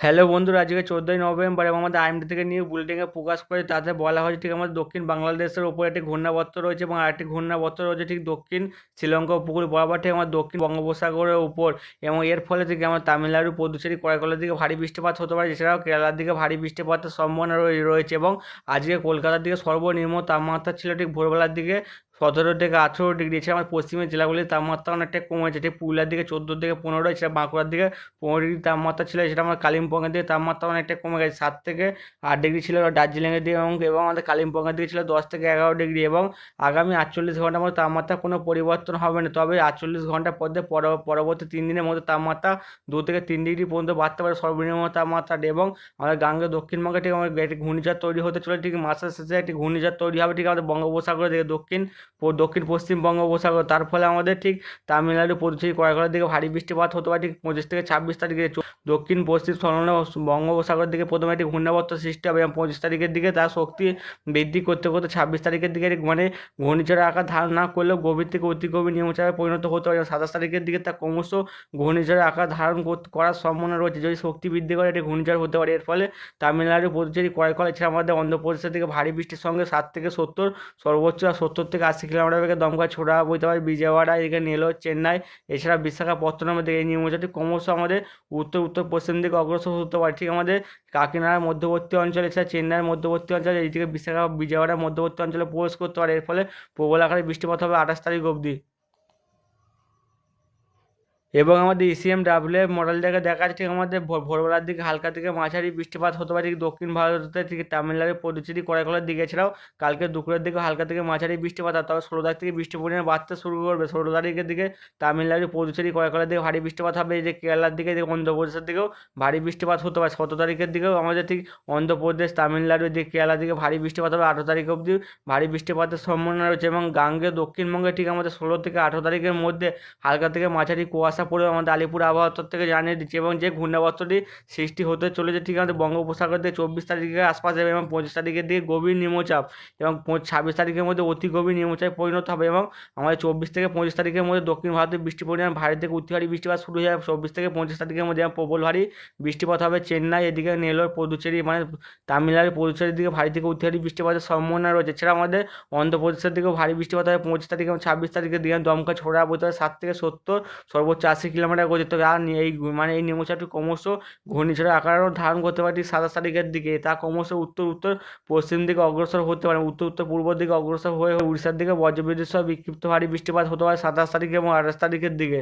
Hello বন্ধুরা, আজকে চোদ্দোই নভেম্বর এবং আমাদের আইএমডি থেকে নিউ বুলেটিনে প্রকাশ করে তাতে বলা হয়েছে ঠিক আমাদের দক্ষিণ বাংলাদেশের ওপর একটি ঘূর্ণাবর্ত রয়েছে এবং আরেকটি ঘূর্ণাবর্ত রয়েছে ঠিক দক্ষিণ শ্রীলঙ্কা উপকূল, বরাবর ঠিক আমার দক্ষিণ বঙ্গোপসাগরের উপর এবং এর ফলে থেকে আমার তামিলনাড়ু পদুচেরি করাকলের দিকে ভারী বৃষ্টিপাত হতে পারে, এছাড়াও কেরালার দিকে ভারী বৃষ্টিপাতের সম্ভাবনা রয়েছে এবং আজকে কলকাতার দিকে সর্বনিম্ন তাপমাত্রা ছিল ঠিক ভোরবেলার দিকে সতেরো থেকে আঠেরো ডিগ্রি এছাড়া আমার পশ্চিমের জেলাগুলির তাপমাত্রা অনেকটা কমেছে। ঠিক পুরুলিয়ার দিকে চোদ্দ থেকে পনেরো, এছাড়া বাঁকুড়ার দিকে পনেরো ডিগ্রি তাপমাত্রা ছিল, এছাড়া আমার কালিম্পংয়ের দিকে তাপমাত্রা অনেকটা কমে গেছে। সাত থেকে আট ডিগ্রি ছিল দার্জিলিংয়ের দিকে এবং এবং আমাদের কালিম্পংয়ের দিকে ছিল দশ থেকে এগারো ডিগ্রি এবং আগামী আটচল্লিশ ঘণ্টার মধ্যে তাপমাত্রা কোনো পরিবর্তন হবে না। তবে আটচল্লিশ ঘণ্টার পরে পর- পরবর্তী তিন দিনের মধ্যে তাপমাত্রা দু থেকে তিন ডিগ্রি পর্যন্ত বাড়তে পারে সর্বনিম্ন তাপমাত্রাটা এবং আমাদের গাঙ্গে দক্ষিণবঙ্গে ঠিক আমাদের একটি ঘূর্ণিঝড় তৈরি হতে চলে ঠিক মাসের শেষে একটি ঘূর্ণিঝড় তৈরি হবে ঠিক আমাদের বঙ্গোপসাগরের দিকে দক্ষিণ দক্ষিণ পশ্চিম বঙ্গোপসাগর তার ফলে আমাদের ঠিক তামিলনাড়ু পুদুচেরি করাকলের দিকে ভারী বৃষ্টিপাত হতে পারে ঠিক পঁচিশ থেকে ছাব্বিশ তারিখে দক্ষিণ পশ্চিম সংলগ্ন বঙ্গোপসাগরের দিকে প্রথমে একটি ঘূর্ণাবর্ত সৃষ্টি হবে এবং পঁচিশ তারিখের দিকে তার শক্তি বৃদ্ধি করতে করতে ছাব্বিশ তারিখের দিকে মানে ঘূর্ণিঝড়ের আকার ধারণ না করলেও গভীর থেকে অতি গভীর নিম্নচাপে পরিণত হতে পারে সাতাশ তারিখের দিকে তা ক্রমশ ঘূর্ণিঝড়ের আকার ধারণ করার সম্ভাবনা রয়েছে যদি শক্তি বৃদ্ধি করে এটি ঘূর্ণিঝড় হতে পারে এর ফলে তামিলনাড়ু পুদুচেরি করাকল এছাড়া আমাদের অন্ধ্রপ্রদেশের দিকে ভারী বৃষ্টির সঙ্গে ষাট থেকে সত্তর সর্বোচ্চ সত্তর থেকে আশি কিলোমিটার বেগে দমকা ছোড়া বইতে পারে বিজয়ওয়াড়া, এদিকে নেলোর চেন্নাই, এছাড়া বিশাখাপত্তনমের দিকে এই নিম্নচাপটি ক্রমশ আমাদের উত্তর উত্তর, পশ্চিম দিকে অগ্রসর হতে পারে। ঠিক আমাদের কাকিনাড়ার মধ্যবর্তী অঞ্চল, এছাড়া চেন্নাইয়ের মধ্যবর্তী অঞ্চল এইদিকে বিশাখা বিজয়ওয়াড়ার মধ্যবর্তী অঞ্চলে প্রবেশ করতে পারে। এর ফলে প্রবল আকারে বৃষ্টিপাত হবে আঠাশ তারিখ অবধি। এবং আমাদের ইসিএম ডাব্লিউ মডেল থেকে দেখা যাচ্ছে ঠিক আমাদের ভোর- ভোরবেলার দিকে, হালকা থেকে মাঝারি বৃষ্টিপাত হতে পারে দক্ষিণ ভারতের থেকে তামিলনাড়ু পদুচেরি করাকলের দিকে। এছাড়াও কালকে দুপুরের দিকে হালকা থেকে মাঝারি বৃষ্টিপাত তবে ষোলো তারিখ থেকে বৃষ্টির পরিমাণ বাড়তে শুরু করবে। ষোলো তারিখের দিকে তামিলনাড়ু পদুচেরি করাকলের দিকে ভারী বৃষ্টিপাত হবে। এই যে কেরালার দিকে এদিকে অন্ধ্রপ্রদেশের দিকেও ভারী বৃষ্টিপাত হতে পারে। সতেরো তারিখের দিকেও আমাদের ঠিক অন্ধ্রপ্রদেশ, তামিলনাড়ু দিকে কেরালার দিকে ভারী বৃষ্টিপাত হবে, আঠেরো তারিখ অবধি ভারী বৃষ্টিপাতের সম্ভাবনা রয়েছে। এবং গাঙ্গে, দক্ষিণবঙ্গে ঠিক আমাদের ষোলো থেকে আঠেরো তারিখের মধ্যে হালকা থেকে মাঝারি কুয়াশা পড়বে আমাদের আলিপুর আবহাওয়া দপ্তর থেকে জানিয়ে দিচ্ছে এবং যে ঘূর্ণাবর্তটি সৃষ্টি হতে চলেছে ঠিক আমাদের বঙ্গোপসাগর থেকে চব্বিশ তারিখের আশপাশ যাবে এবং পঁচিশ তারিখের দিকে গভীর নিম্নচাপ এবং ছাব্বিশ তারিখের মধ্যে অতি গভীর নিম্নচাপে পরিণত হবে এবং আমাদের চব্বিশ থেকে পঁচিশ তারিখের মধ্যে দক্ষিণ ভারতে বৃষ্টি পরিমাণ ভারী থেকে অতি ভারী বৃষ্টিপাত শুরু হয়ে যাবে। চব্বিশ থেকে পঁচিশ তারিখের মধ্যে প্রবল ভারী বৃষ্টিপাত হবে। চেন্নাই এদিকে নেলোর পদুচেরি মানে তামিলনাড়ু পদুচেরির দিকে ভারী থেকে অতি ভারী বৃষ্টিপাতের সম্ভাবনা রয়েছে। এছাড়া আমাদের অন্ধ্রপ্রদেশের দিকেও ভারী বৃষ্টিপাত হবে। পঁচিশ তারিখ এবং ছাব্বিশ তারিখের দিকে দমকা ছোড়া হবে ষাট থেকে সত্তর সর্বোচ্চ আশি কিলোমিটার গতিতে আর এই মানে এই নিম্নচাপটি ক্রমশ ঘূর্ণিঝড়ের আকারও ধারণ করতে পারে সাতাশ তারিখের দিকে। তা ক্রমশ উত্তর উত্তর পশ্চিম দিকে অগ্রসর হতে পারে উত্তর উত্তর পূর্ব দিকে অগ্রসর হয়ে উড়িষ্যার দিকে বজ্রবিদ্যুৎ সহ বিক্ষিপ্ত ভারী বৃষ্টিপাত হতে পারে সাতাশ তারিখ এবং আঠাশ তারিখের দিকে।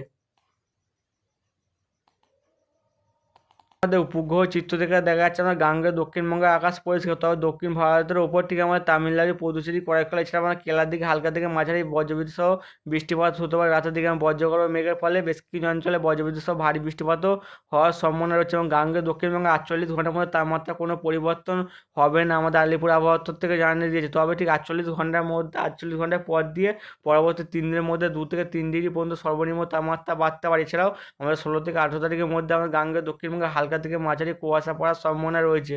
আমাদের উপগ্রহ চিত্র থেকে দেখা যাচ্ছে আমরা গাঙ্গে দক্ষিণবঙ্গের আকাশ পরিষ্কার, তবে দক্ষিণ ভারতের ওপর থেকে আমাদের তামিলনাড়ু পদুচেরি করাইকলা এছাড়া আমরা কেলার দিকে হালকা থেকে মাঝারি বজ্রবিদ্যুৎ সহ বৃষ্টিপাত হতে পারে। রাতের দিকে বজ্রগড় মেঘের ফলে বেশ কিছু অঞ্চলে বজ্রবিদ্যুৎ সহ ভারী বৃষ্টিপাতও হওয়ার সম্ভাবনা রয়েছে এবং গাঙ্গে, দক্ষিণবঙ্গে আটচল্লিশ ঘণ্টার মধ্যে তাপমাত্রা কোনো পরিবর্তন হবে না। আমাদের আলিপুর আবহাওয়া থেকে জানিয়ে দিয়েছে, তবে ঠিক আটচল্লিশ ঘণ্টার মধ্যে, আটচল্লিশ ঘণ্টার পর দিয়ে পরবর্তী তিন দিনের মধ্যে দু থেকে তিন ডিগ্রি পর্যন্ত সর্বনিম্ন তাপমাত্রা বাড়তে পারে। এছাড়াও আমাদের ষোলো থেকে আঠেরো তারিখের মধ্যে আমাদের গাঙ্গে, দক্ষিণবঙ্গে হালকা থেকে মাঝারি কুয়াশা পড়ার সম্ভাবনা রয়েছে।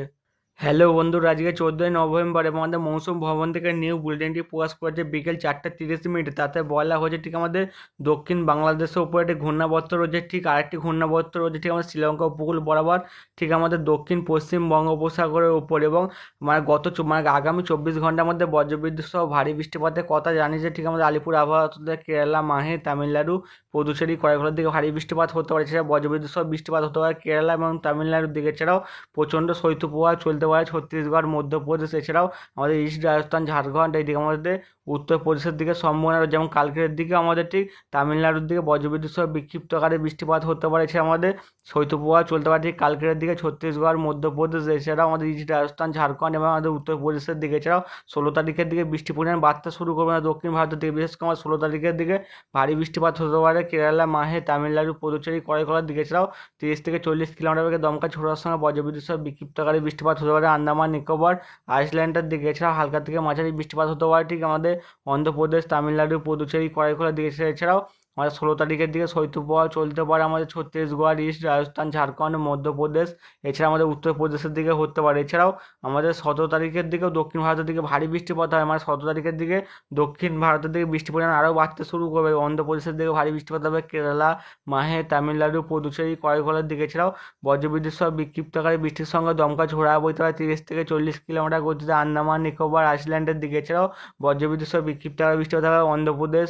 হ্যালো বন্ধুরা, আজকে চোদ্দোই নভেম্বর এবং আমাদের মৌসুম ভবন থেকে নিউ বুলেটিনটি প্রকাশ করেছে বিকেল চারটে তিরিশ মিনিট। তাতে বলা হয়েছে ঠিক আমাদের দক্ষিণ বাংলাদেশের উপরে একটি ঘূর্ণাবর্ত রয়েছে, ঠিক আরেকটি ঘূর্ণাবর্ত রয়েছে ঠিক আমাদের শ্রীলঙ্কা উপকূল বরাবর, ঠিক আমাদের দক্ষিণ পশ্চিম বঙ্গোপসাগরের উপর এবং মানে গত মানে আগামী চব্বিশ ঘণ্টার মধ্যে বজ্রবিদ্যুৎ সহ ভারী বৃষ্টিপাতের কথা জানিয়েছে ঠিক আমাদের আলিপুর আবহাওয়া কেরালা, মাহে, তামিলনাড়ু পদুচেরি করাইঘরের দিকে ভারী বৃষ্টিপাত হতে পারে, এছাড়া বজ্রবিদ্যুৎ সহ বৃষ্টিপাত হতে পারে কেরালা এবং তামিলনাড়ুর দিকে, এছাড়াও প্রচণ্ড শৈত্যপ্রবাহ চলতে পারে ছত্তিশগড়, মধ্যপ্রদেশ, এছাড়াও আমাদের ইস্ট রাজস্থান ঝাড়খণ্ড এইদিকে আমাদের উত্তরপ্রদেশের দিকে সম্ভাবনা যেমন কালকের দিকে আমাদের ঠিক তামিলনাড়ুর দিকে বজ্রবিদ্যুৎ সহ বিক্ষিপ্ত আকারে বৃষ্টিপাত হতে পারে, এছাড়া আমাদের শৈত্যপ্রবাহ চলতে পারে। ঠিক কালকের দিকে ছত্তিশগড়, মধ্যপ্রদেশ, এছাড়াও আমাদের ইস্ট রাজস্থান ঝাড়খণ্ড এবং আমাদের উত্তরপ্রদেশের দিকে, এছাড়াও ষোলো তারিখের দিকে বৃষ্টি পরিমাণ বাড়তে শুরু করবে। না দক্ষিণ ভারতের দিকে বিশেষ করে আমার ষোলো তারিখের দিকে ভারী বৃষ্টিপাত হতে পারে। কেরালা, মাহে, তামিলনাড়ু, পুদুচেরি করাইকলার দিকে, এছাড়াও তিরিশ থেকে চল্লিশ কিলোমিটার বেগে দমকা ছোড়ার সঙ্গে বজ্রবিদ্যুৎ সহ বিক্ষিপ্ত আকারে বৃষ্টিপাত হতে পারে আন্দামান, নিকোবর, আইসল্যান্ডের দিকে। এছাড়াও হালকা থেকে মাঝারি বৃষ্টিপাত হতে পারে। ঠিক আমাদের অন্ধ্রপ্রদেশ, তামিলনাড়ু, পুদুচেরি করাইকোলার দিকে। এছাড়াও আমাদের ষোলো তারিখের দিকে শৈত্যপ্রবাহ চলতে পারে আমাদের ছত্তিশগড়, ইস্ট, রাজস্থান, ঝাড়খণ্ড, মধ্যপ্রদেশ, এছাড়া আমাদের উত্তরপ্রদেশের দিকে হতে পারে। এছাড়াও আমাদের সতেরো তারিখের দিকেও দক্ষিণ ভারতের দিকে ভারী বৃষ্টিপাত হয়। মানে সতেরো তারিখের দিকে দক্ষিণ ভারতের দিকে বৃষ্টির পরিমাণ আরও বাড়তে শুরু করবে। অন্ধ্রপ্রদেশের দিকে ভারী বৃষ্টিপাত হবে। কেরালা, মাহে, তামিলনাড়ু পুদুচেরি করাইকলের দিকে। এছাড়াও বজ্রবিদ্যুৎ সহ বিক্ষিপ্তকারী বৃষ্টির সঙ্গে দমকা ঝোড়া বইতে পারে। তিরিশ থেকে চল্লিশ কিলোমিটার গতিতে আন্দামান, নিকোবর, আইসল্যান্ডের দিকে। এছাড়াও বজ্রবিদ্যুৎ সহ বিক্ষিপ্তকারী বৃষ্টিপাত হবে। অন্ধ্রপ্রদেশ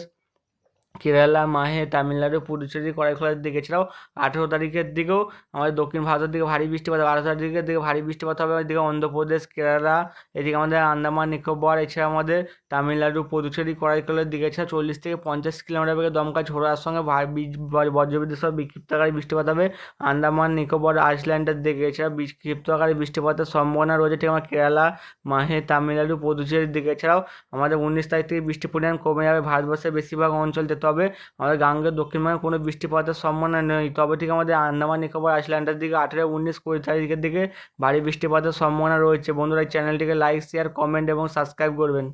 কেরালা, মাহে, তামিলনাড়ু পুদুচেরি কড়াইখোলার দিকে। এছাড়াও আঠেরো তারিখের দিকেও আমাদের দক্ষিণ ভারতের দিকে ভারী বৃষ্টিপাত আঠারো তারিখের দিকে ভারী বৃষ্টিপাত হবে। এদিকে অন্ধ্রপ্রদেশ, কেরালা, এদিকে আমাদের আন্দামান, নিকোবর এছাড়া আমাদের তামিলনাড়ু পুদুচেরি করাইকলের দিকে। এছাড়া চল্লিশ থেকে পঞ্চাশ কিলোমিটার বেগে দমকা ঝোড়ার সঙ্গে বীজ- বজ্র- বজ্রবিদ্যুৎ সহ বিক্ষিপ্ত আকারে বৃষ্টিপাত হবে। আন্দামান, নিকোবর, আইসল্যান্ডের দিকে। এছাড়া বিক্ষিপ্ত আকারে বৃষ্টিপাতের সম্ভাবনা রয়েছে ঠিক আমার কেরালা, মাহে, তামিলনাড়ু পুদুচেরির দিকে। এছাড়াও আমাদের উনিশ তারিখ থেকে বৃষ্টির পরিমাণ কমে যাবে। ভারতবর্ষের বেশিরভাগ অঞ্চলতে তবে আমাদের গাঙ্গের দক্ষিণবঙ্গে কোনো বৃষ্টিপাতের সম্ভাবনা নেই। তবে ঠিক আমাদের আন্দামান, নিকোবর আইসল্যান্ডের দিকে আঠেরো, উনিশ, কুড়ি তারিখের দিকে ভারী বৃষ্টিপাতের সম্ভাবনা রয়েছে। বন্ধুরা, এই চ্যানেলটিকে লাইক শেয়ার কমেন্ট এবং সাবস্ক্রাইব করবেন।